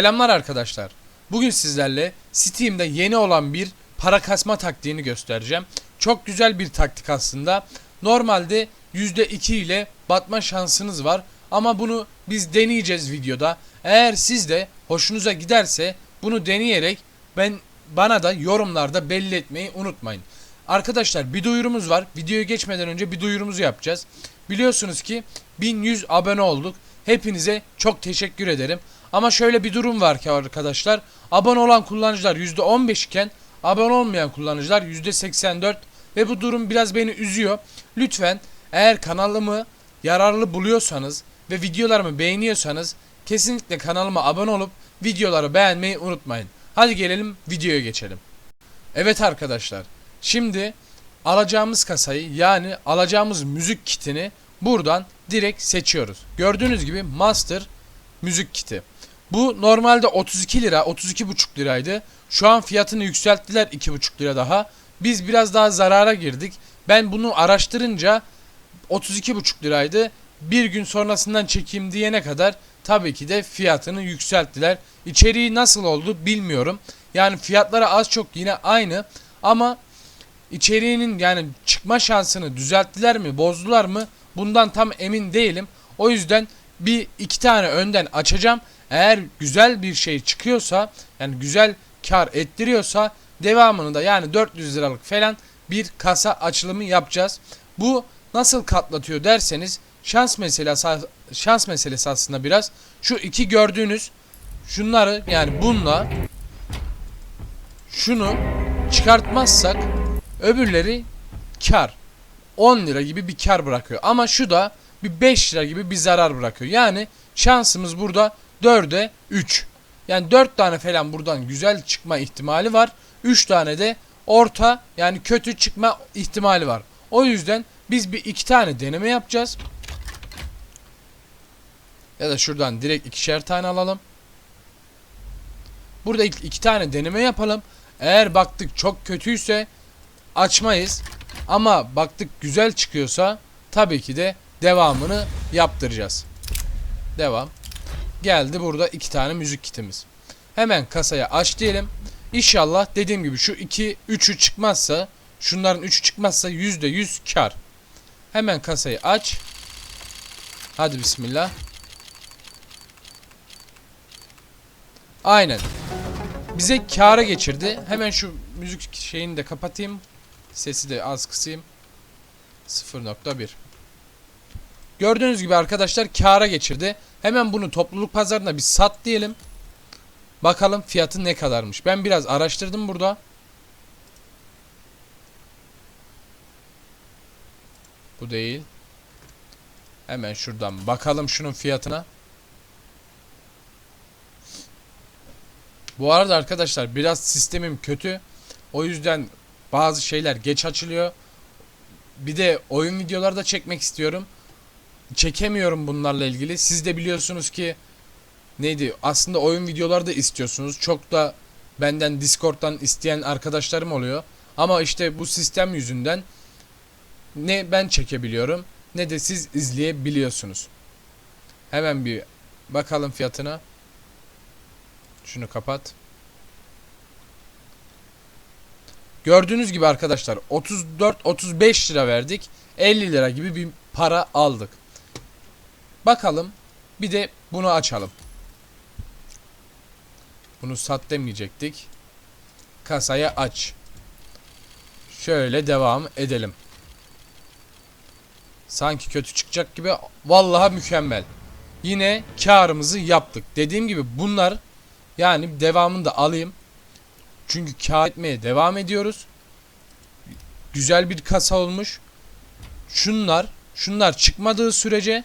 Selamlar arkadaşlar. Bugün sizlerle Steam'de yeni olan bir para kasma taktiğini göstereceğim. Çok güzel bir taktik aslında. Normalde %2 ile batma şansınız var. Ama bunu biz deneyeceğiz videoda. Eğer siz de hoşunuza giderse bunu deneyerek ben bana da yorumlarda belli etmeyi unutmayın. Arkadaşlar bir duyurumuz var. Videoya geçmeden önce bir duyurumuzu yapacağız. Biliyorsunuz ki 1100 abone olduk. Hepinize çok teşekkür ederim. Ama şöyle bir durum var ki arkadaşlar. Abone olan kullanıcılar %15 iken abone olmayan kullanıcılar %84 ve bu durum biraz beni üzüyor. Lütfen eğer kanalımı yararlı buluyorsanız ve videolarımı beğeniyorsanız kesinlikle kanalıma abone olup videoları beğenmeyi unutmayın. Hadi gelelim videoya geçelim. Evet arkadaşlar. Şimdi alacağımız kasayı yani alacağımız müzik kitini buradan direkt seçiyoruz. Gördüğünüz gibi Master müzik kiti. Bu normalde 32 lira, 32,5 liraydı. Şu an fiyatını yükselttiler 2,5 lira daha. Biz biraz daha zarara girdik. Ben bunu araştırınca 32,5 liraydı. Bir gün sonrasından çekeyim diyene kadar tabii ki de fiyatını yükselttiler. İçeriği nasıl oldu bilmiyorum. Yani fiyatları az çok yine aynı ama içeriğinin yani çıkma şansını düzelttiler mi, bozdular mı? Bundan tam emin değilim. O yüzden bir iki tane önden açacağım. Eğer güzel bir şey çıkıyorsa, yani güzel kar ettiriyorsa devamını da yani 400 liralık falan bir kasa açılımı yapacağız. Bu nasıl katlatıyor derseniz şans meselesi şans meselesi aslında biraz. Şu iki gördüğünüz şunları yani bununla şunu çıkartmazsak öbürleri kar. 10 lira gibi bir kar bırakıyor. Ama şu da bir 5 lira gibi bir zarar bırakıyor. Yani şansımız burada 4'e 3. Yani 4 tane falan buradan güzel çıkma ihtimali var. 3 tane de orta yani kötü çıkma ihtimali var. O yüzden biz bir iki tane deneme yapacağız. Ya da şuradan direkt ikişer tane alalım. Burada ilk iki tane deneme yapalım. Eğer baktık çok kötüyse açmayız. Ama baktık güzel çıkıyorsa tabii ki de devamını yaptıracağız. Devam. Geldi burada iki tane müzik kitimiz. Hemen kasaya aç diyelim. İnşallah dediğim gibi şu iki üçü çıkmazsa şunların üçü çıkmazsa yüzde yüz kar. Hemen kasayı aç. Hadi bismillah. Aynen. Bize kâra geçirdi. Hemen şu müzik şeyini de kapatayım. Sesi de az kısayım. 0.1 Gördüğünüz gibi arkadaşlar kâra geçirdi. Hemen bunu topluluk pazarına bir sat diyelim. Bakalım fiyatı ne kadarmış. Ben biraz araştırdım burada. Bu değil. Hemen şuradan bakalım şunun fiyatına. Bu arada arkadaşlar biraz sistemim kötü. O yüzden bazı şeyler geç açılıyor. Bir de oyun videoları da çekmek istiyorum. Çekemiyorum bunlarla ilgili. Siz de biliyorsunuz ki neydi? Aslında oyun videoları da istiyorsunuz. Çok da benden Discord'dan isteyen arkadaşlarım oluyor. Ama işte bu sistem yüzünden ne ben çekebiliyorum ne de siz izleyebiliyorsunuz. Hemen bir bakalım fiyatına. Şunu kapat. Gördüğünüz gibi arkadaşlar 34-35 lira verdik. 50 lira gibi bir para aldık. Bakalım bir de bunu açalım. Bunu sat demeyecektik. Kasaya aç. Şöyle devam edelim. Sanki kötü çıkacak gibi. Vallahi mükemmel. Yine karımızı yaptık. Dediğim gibi bunlar yani devamını da alayım. Çünkü kar etmeye devam ediyoruz. Güzel bir kasa olmuş. Şunlar, şunlar çıkmadığı sürece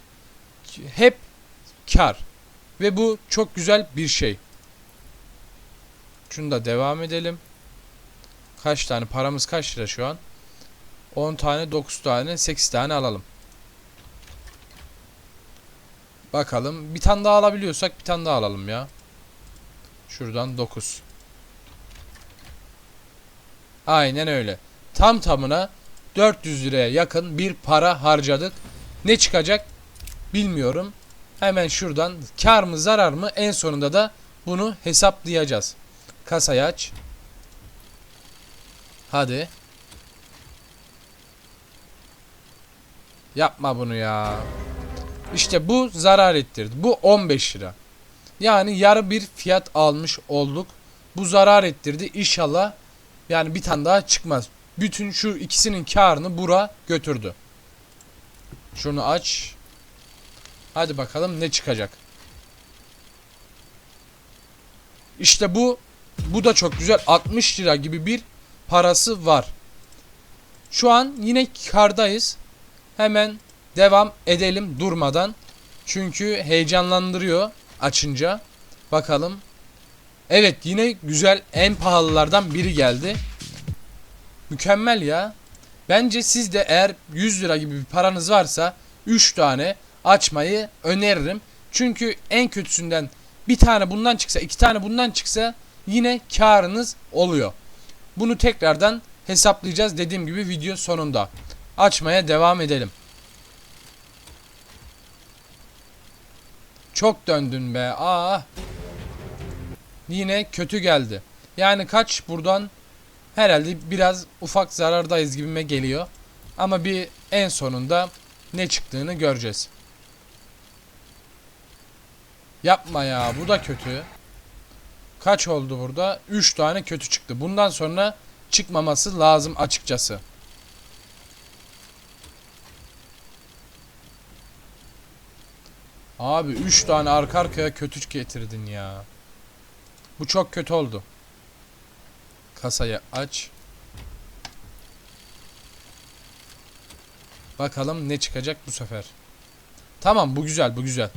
hep kar. Ve bu çok güzel bir şey. Şunu da devam edelim. Kaç tane paramız kaç lira şu an? 10 tane, 9 tane, 8 tane alalım. Bakalım. Bir tane daha alabiliyorsak bir tane daha alalım ya. Şuradan 9. Aynen öyle. Tam tamına 400 liraya yakın bir para harcadık. Ne çıkacak bilmiyorum. Hemen şuradan kar mı zarar mı en sonunda da bunu hesaplayacağız. Kasayı aç. Hadi. Yapma bunu ya. İşte bu zarar ettirdi. Bu 15 lira. Yani yarı bir fiyat almış olduk. Bu zarar ettirdi. İnşallah yani bir tane daha çıkmaz. Bütün şu ikisinin karını bura götürdü. Şunu aç. Hadi bakalım ne çıkacak. İşte bu bu da çok güzel 60 lira gibi bir parası var. Şu an yine kardayız. Hemen devam edelim durmadan. Çünkü heyecanlandırıyor açınca. Bakalım. Evet yine güzel en pahalılardan biri geldi. Mükemmel ya. Bence siz de eğer 100 lira gibi bir paranız varsa 3 tane açmayı öneririm. Çünkü en kötüsünden bir tane bundan çıksa iki tane bundan çıksa yine karınız oluyor. Bunu tekrardan hesaplayacağız dediğim gibi video sonunda. Açmaya devam edelim. Çok döndün be. Aa. Yine kötü geldi. Yani kaç buradan herhalde biraz ufak zarardayız gibime geliyor. Ama bir en sonunda ne çıktığını göreceğiz. Yapma ya bu da kötü. Kaç oldu burada? 3 tane kötü çıktı. Bundan sonra çıkmaması lazım açıkçası. Abi 3 tane arka arkaya kötü getirdin ya. Bu çok kötü oldu. Kasayı aç. Bakalım ne çıkacak bu sefer. Tamam bu güzel bu güzel.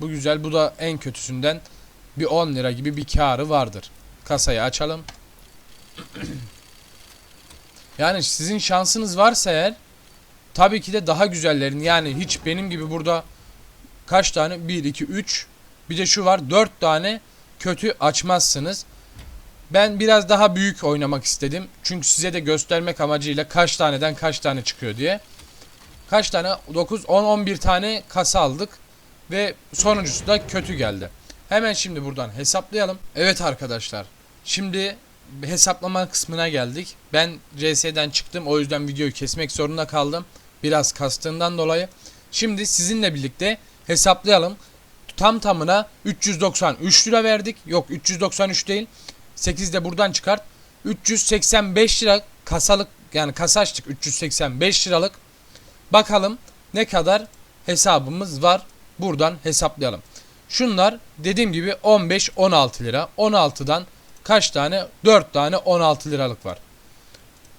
Bu güzel bu da en kötüsünden bir 10 lira gibi bir karı vardır. Kasayı açalım. yani sizin şansınız varsa eğer tabii ki de daha güzellerini yani hiç benim gibi burada kaç tane 1 2 3 bir de şu var 4 tane kötü açmazsınız. Ben biraz daha büyük oynamak istedim. Çünkü size de göstermek amacıyla kaç taneden kaç tane çıkıyor diye. Kaç tane? 9, 10, 11 tane kasa aldık. Ve sonuncusu da kötü geldi. Hemen şimdi buradan hesaplayalım. Evet arkadaşlar. Şimdi hesaplama kısmına geldik. Ben CS'den çıktım. O yüzden videoyu kesmek zorunda kaldım. Biraz kastığından dolayı. Şimdi sizinle birlikte hesaplayalım. Tam tamına 393 lira verdik. Yok 393 değil. 8 de buradan çıkart. 385 lira kasalık yani kasa açtık 385 liralık. Bakalım ne kadar hesabımız var. Buradan hesaplayalım. Şunlar dediğim gibi 15-16 lira. 16'dan kaç tane? 4 tane 16 liralık var.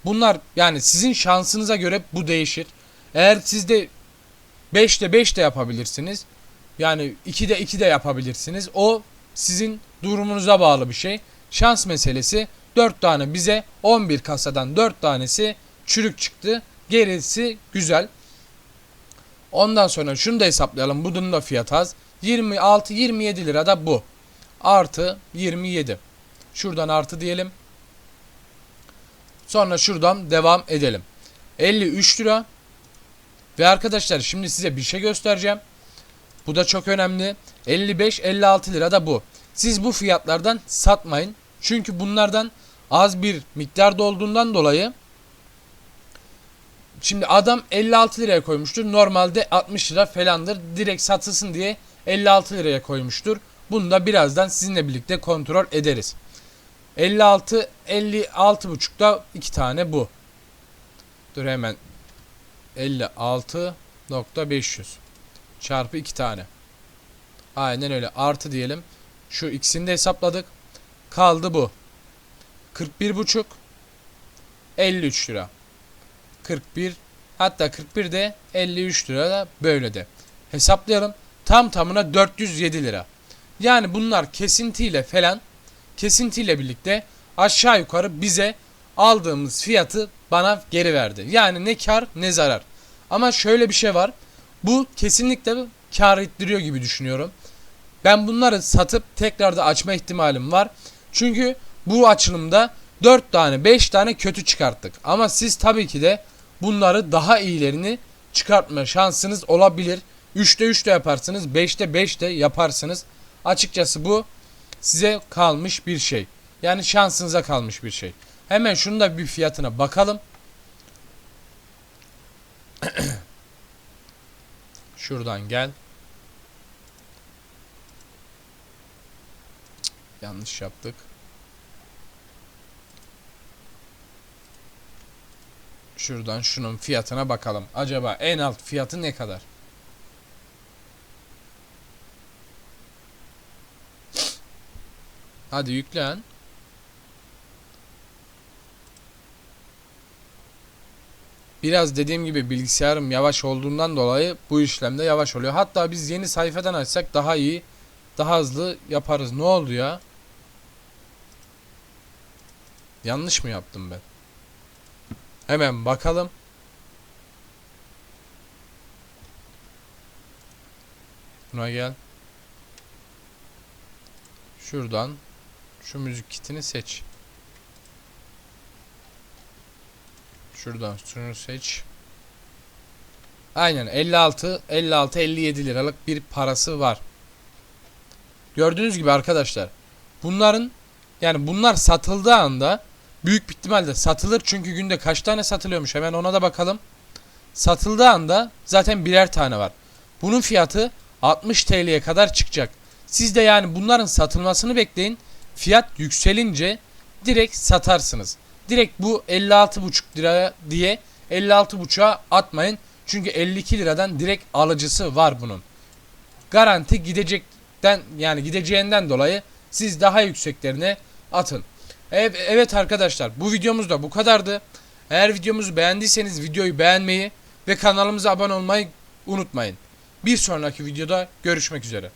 Bunlar yani sizin şansınıza göre bu değişir. Eğer sizde 5'te 5 de yapabilirsiniz. Yani 2'de 2 de yapabilirsiniz. O sizin durumunuza bağlı bir şey. Şans meselesi 4 tane bize 11 kasadan 4 tanesi çürük çıktı. Gerisi güzel. Ondan sonra şunu da hesaplayalım. Bunun da fiyatı az. 26-27 lira da bu. Artı 27. Şuradan artı diyelim. Sonra şuradan devam edelim. 53 lira. Ve arkadaşlar şimdi size bir şey göstereceğim. Bu da çok önemli. 55-56 lira da bu. Siz bu fiyatlardan satmayın. Çünkü bunlardan az bir miktarda olduğundan dolayı Şimdi adam 56 liraya koymuştur. Normalde 60 lira falandır. Direkt satılsın diye 56 liraya koymuştur. Bunu da birazdan sizinle birlikte kontrol ederiz. 56 56 buçukta iki tane bu. Dur hemen 56.500 çarpı iki tane. Aynen öyle. Artı diyelim. Şu ikisini de hesapladık. Kaldı bu. 41 buçuk 53 lira. 41 hatta 41 de 53 lira da böyle de. Hesaplayalım. Tam tamına 407 lira. Yani bunlar kesintiyle falan kesintiyle birlikte aşağı yukarı bize aldığımız fiyatı bana geri verdi. Yani ne kar ne zarar. Ama şöyle bir şey var. Bu kesinlikle kar ettiriyor gibi düşünüyorum. Ben bunları satıp tekrar da açma ihtimalim var. Çünkü bu açılımda 4 tane 5 tane kötü çıkarttık. Ama siz tabii ki de bunları daha iyilerini çıkartma şansınız olabilir. 3'te 3 de yaparsınız, 5'te 5 de yaparsınız. Açıkçası bu size kalmış bir şey. Yani şansınıza kalmış bir şey. Hemen şunu da bir fiyatına bakalım. Şuradan gel. Yanlış yaptık. Şuradan şunun fiyatına bakalım. Acaba en alt fiyatı ne kadar? Hadi yüklen. Biraz dediğim gibi bilgisayarım yavaş olduğundan dolayı bu işlemde yavaş oluyor. Hatta biz yeni sayfadan açsak daha iyi, daha hızlı yaparız. Ne oldu ya? Yanlış mı yaptım ben? Hemen bakalım. Buna gel. Şuradan şu müzik kitini seç. Şuradan şunu seç. Aynen 56 56 57 liralık bir parası var. Gördüğünüz gibi arkadaşlar bunların yani bunlar satıldığı anda büyük bir ihtimalle satılır çünkü günde kaç tane satılıyormuş hemen ona da bakalım. Satıldığı anda zaten birer tane var. Bunun fiyatı 60 TL'ye kadar çıkacak. Siz de yani bunların satılmasını bekleyin. Fiyat yükselince direkt satarsınız. Direkt bu 56,5 lira diye 56,5'a atmayın. Çünkü 52 liradan direkt alıcısı var bunun. Garanti gidecekten yani gideceğinden dolayı siz daha yükseklerine atın. Evet, arkadaşlar bu videomuz da bu kadardı. Eğer videomuzu beğendiyseniz videoyu beğenmeyi ve kanalımıza abone olmayı unutmayın. Bir sonraki videoda görüşmek üzere.